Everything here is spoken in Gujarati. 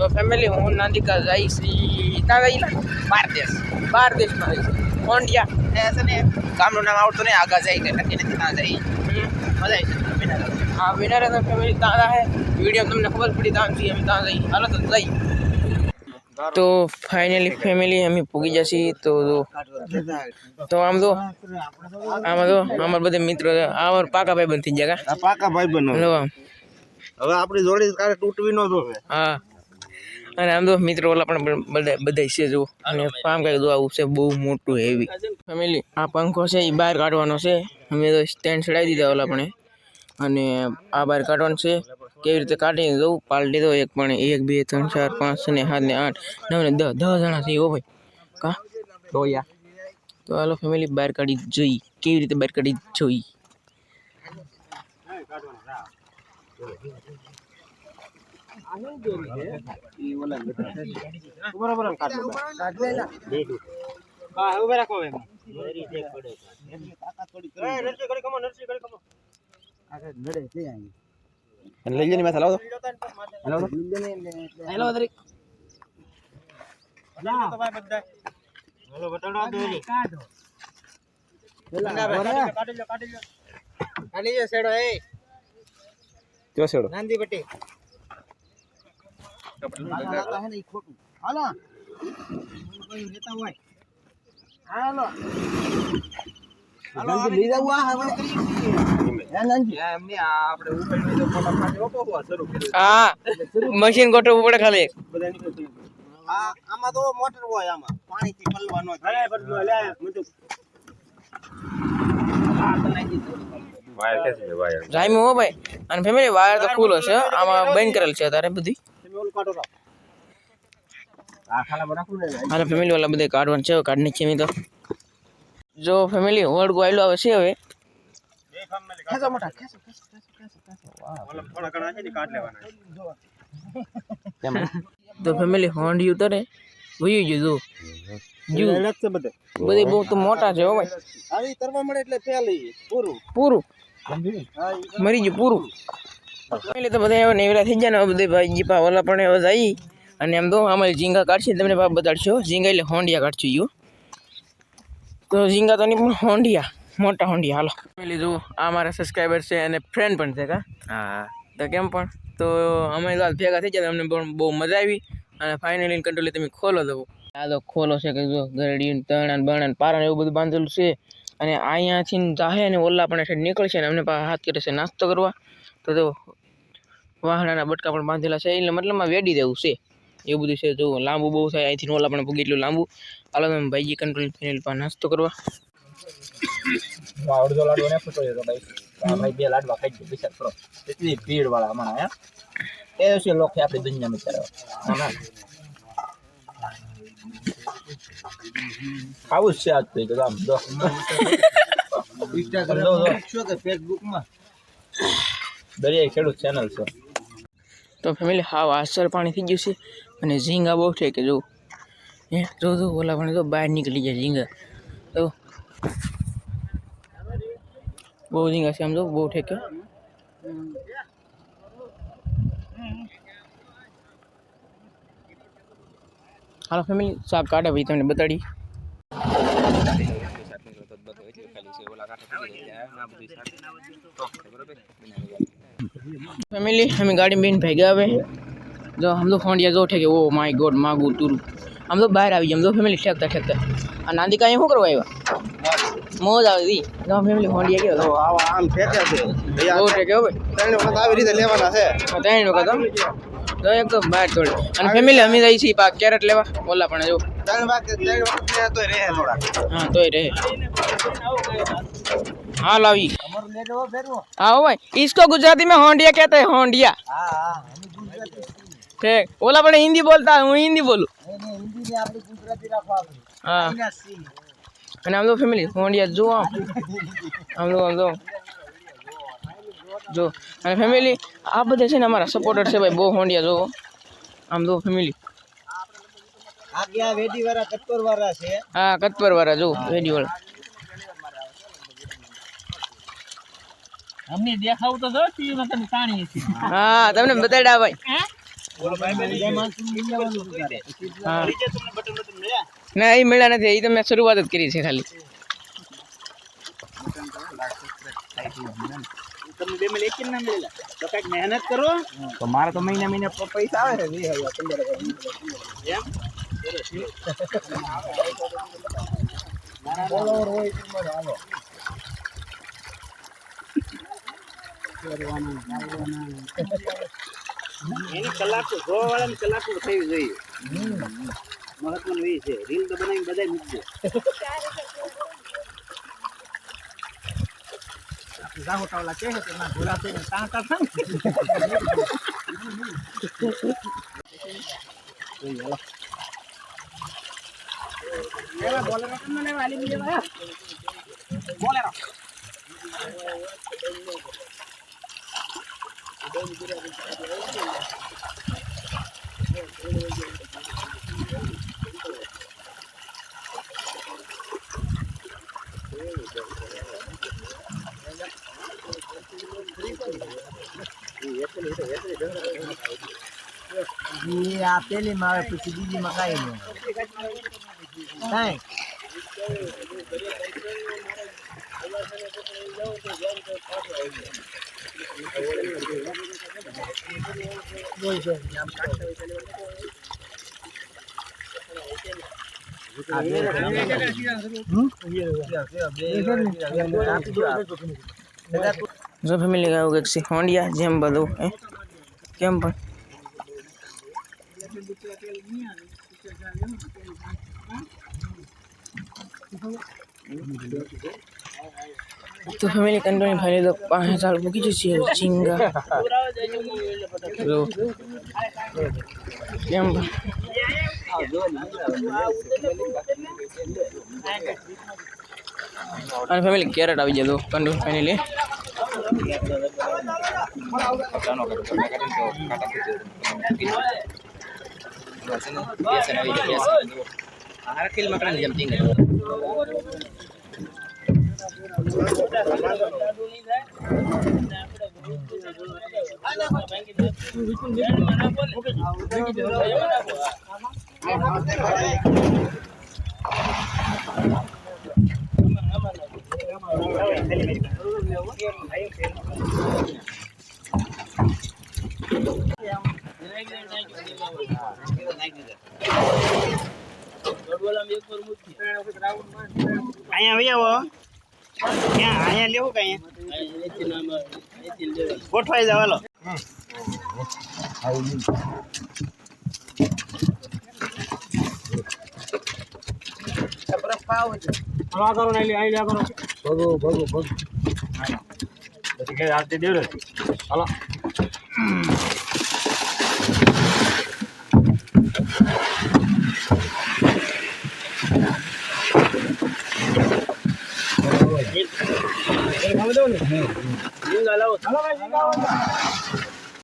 તો ફેમિલી હું નાંદિકા જઈશ ઈ ત્યાં ગઈ ને બાર દેશ બાર દેશમાં જઈશ કોંડિયા એ છે ને ગામનું નામ આવડતું નહીં આગળ જાય કે નક્કી નથી ના જાય મજા આવી છે હા વિનર તો ફેમિલી ત્યાં હે વીડિયો તમને ખબર પડી ત્યાં જઈએ અમે ત્યાં જઈ. હાલો તો જઈ. તો ફાઇનલી ફેમિલી અમે પૂગી જશે તો તો આમ તો આમાં તો અમારા બધા મિત્રો છે. આ અમારા પાકા ભાઈ બંધ થઈ ગયા આ પાકા ભાઈ બનો કા લો આમ. હવે આપણી જોડી કારે તૂટવી ન જોવે. હા. અને આમ તો મિત્રો ઓલા પણ બધા બધા છે જો. અને પામ કઈ જો આવું છે બહુ મોટું હેવી ફેમિલી આ પંખો છે એ બહાર કાઢવાનો છે. અમે તો સ્ટેન્ડ ચડાવી દીધા ઓલા પણ અને આ બહાર કાઢવાનો છે. કેવી રીતે કાઢીને જવું પાલટી દો એક પણ એક બે ત્રણ ચાર પાંચ છ ને સાત ને આઠ નવ ને દસ દસ જણા છે ઓ ભાઈ. કા? યા તો હાલો ફેમિલી બહાર કાઢી જોઈ. કેવી રીતે બહાર કાઢી જોઈ? લઈ જઈને મેં હલાવો હેલો દરેક કાઢી લો શેડો એ. જો છેડો નાંદી પાણી મશીન ગોઠવવું પડે ખાલી. આ આમાં તો મોટર હોય આમાં. પાણીથી પલવાનો અરે બદલો લે જામ્યું હો ભાઈ. અને ફેમિલી વાયર તો ફૂલ હશે આમાં બંધ કરેલ છે તારે બધી. તમે ઓલું કાઢો રાખ આ ખાલા બનાકું ને હાલ ફેમિલી વાળા બધા કાઢવાનું છે કાઢી નાખીએ મેં તો. જો ફેમિલી હોડગું આવેલું આવે છે હવે. ખેંચો મોટા ખેંચો ખેંચો ખેંચો ઓલા થોડા ઘણા છે ને કાઢ લેવાના તો ફેમિલી હોંડી ઉતરે વયું ગયું જો જુ લડક છે બધે બધી બહુ તો મોટા છે હો ભાઈ. આવી તરવા મળે એટલે ફેલી પૂરું. પૂરું. મરી ગયું પૂરું. ફેમિલી તો બધા એવા નેવરા થઈ ગયા ને બધે બધા ભાઈ જીપા ઓલા પણ એવા જાય. અને એમ તો અમારી ઝીંગા કાઢશે તમને બાપ બતાડશો. ઝીંગા એટલે હોંડિયા કાઢશું યુ તો ઝીંગા તો નહીં પણ હોંડિયા મોટા હોંડિયા હાલો. પેલી જુઓ આ મારા સબસ્ક્રાઈબર છે અને ફ્રેન્ડ પણ છે કા? હા. તો કેમ પણ? તો અમે તો ભેગા થઈ ગયા અમને પણ બહુ મજા આવી. અને ફાઇનલી કંટ્રોલી તમે ખોલો દો આ તો ખોલો છે કે જો ગરડીયું તણાન બણાન પારણ એવું બધું બાંધેલું છે. અને અહીંયાથી જાહે અને ઓલા પણ એટલે નીકળશે અને અમને પાસે હાથ કરે છે નાસ્તો કરવા. તો જો વાહણાના બટકા પણ બાંધેલા છે. એટલે મતલબમાં વેડી દેવું છે. એવું બધું છે જો લાંબુ બહુ થાય અહીંથી ઓલા પણ પૂગી એટલું લાંબુ. હાલો તમે ભાઈજી કંટ્રોલ ફેનલ પર નાસ્તો કરવા. અડધો લાડવો ને ફૂટો જતો ભાઈ બે લાડવા ખાઈ ગયો વિચાર કરો એટલી ભીડ વાળા હમણાં હે? એ છે લોકો આપણી દુનિયા ખાવું જ છે આજ તો આમ જો. ઇન્સ્ટાગ્રામ જો, જો. શું કે ફેસબુકમાં? દરિયાઈ ખેડૂત ચેનલ છે. તો ફેમિલી હાવ આસર પાણી થઈ ગયું છે. અને ઝીંગા બહુ છે કે જો, હે? જો જો, ઓલા પણ જો બહાર નીકળી જાય ઝીંગા. તો બહુ ઝીંગા છે આમ જો બહુ ઠેકે. હાલો ફેમિલી શાક કાઢે ભાઈ, તમને બતાડી ફેમિલી અમે ગાડી બેન ભેગા આવે જો હમ તો ફોંડિયા જો ઠેકે ઓ માય ગોડ માગું તુરું આમ તો બહાર આવી ગયા ફેમિલી ઠેકતા ઠેકતા આ નાંદિકા અહીંયા શું કરવા આવ્યા મોજ આવે દી જો ફેમિલી ફોંડિયા ગયો તો આવા આમ ફેંકે છે બહુ ઠેકે હો ભાઈ ત્રણ વખત આવી રીતે લેવાના છે ત્રણ વખત. તો એક તો બહાર થોડી અને ફેમિલી અમે જઈ છીએ પા કેરેટ લેવા ઓલા પણ જો ત્રણ વખત ત્રણ વખત લે તોય રહે થોડા હા તોય રહે હાલ આવી અમારું લેટ હો ફેરવો हाँ भाई इसको गुजराती में होंडिया कहते हैं होंडिया હા હા અમે ગુજરાતી ठीक ओला बड़े हिंदी बोलता है मैं हिंदी बोलूँ એને હિન્દી ને આપણે ગુજરાતી રાખવા આપણે हाँ એના સી અને આમ તો ફેમિલી હોંડિયા જો આમ આમ તો આમ તો જો અને ફેમિલી આ બધા છે ને અમારા સપોર્ટર છે ભાઈ બહુ હોંડિયા જો આમ તો ફેમિલી આ વેડી વાળા કત્તોર વાળા છે. હા કતપર વાળા જો રેડી વાળા અમને દેખાવ તો જો ટીવી માં તમે તાણી છે હા તમને બતાડ્યા ભાઈ હા. નીચે તમને બટન બટન મળ્યા? ના એ મળ્યા નથી એ તો મેં શરૂઆત જ કરી છે ખાલી. તમને બે મિનિટ એક ના મળેલા? તો કંઈક મહેનત કરો. તો મારે તો મહિના મહિને પૈસા આવે છે એમ? એની કલાકો જોવા વાળાની કલાકો થવી જોઈએ. મહત્વનું એ છે. રીલ તો બનાવીને બધા મૂકજો રાહુ ટાવલા કહે છે કે ના ભૂલા થઈને ટાંકા થાય ને. મારે પછી બીજી માં કાંઈ નહીં કાંઈ જો ફેમિલી આવું કંઈક છે હોંડિયા જેમ બધું હે કેમ પણ તો ફેમિલી કંટ્રોલ ખાઈ તો પાંચ હજાર મૂકી જશે ઝીંગા. કેમ અને ફેમિલી કેરેટ આવી જતો કંટ્રોલ ફાઇનલી પચાનો કરો તમે કરીને તો કાટા ફૂટી બસ ને બેસન આવી ગયા બેસન આ ખેલ મકરાની જેમ ટીંગે અહીંયા આવી આવો. ક્યાં? અહીંયા લેવું કે અહીંયા? ગોઠવાઈ જાવ હાલો. ભગો ભગો ભગો પછી કે આરતી દેવડે હાલો. હિંગ હલાવો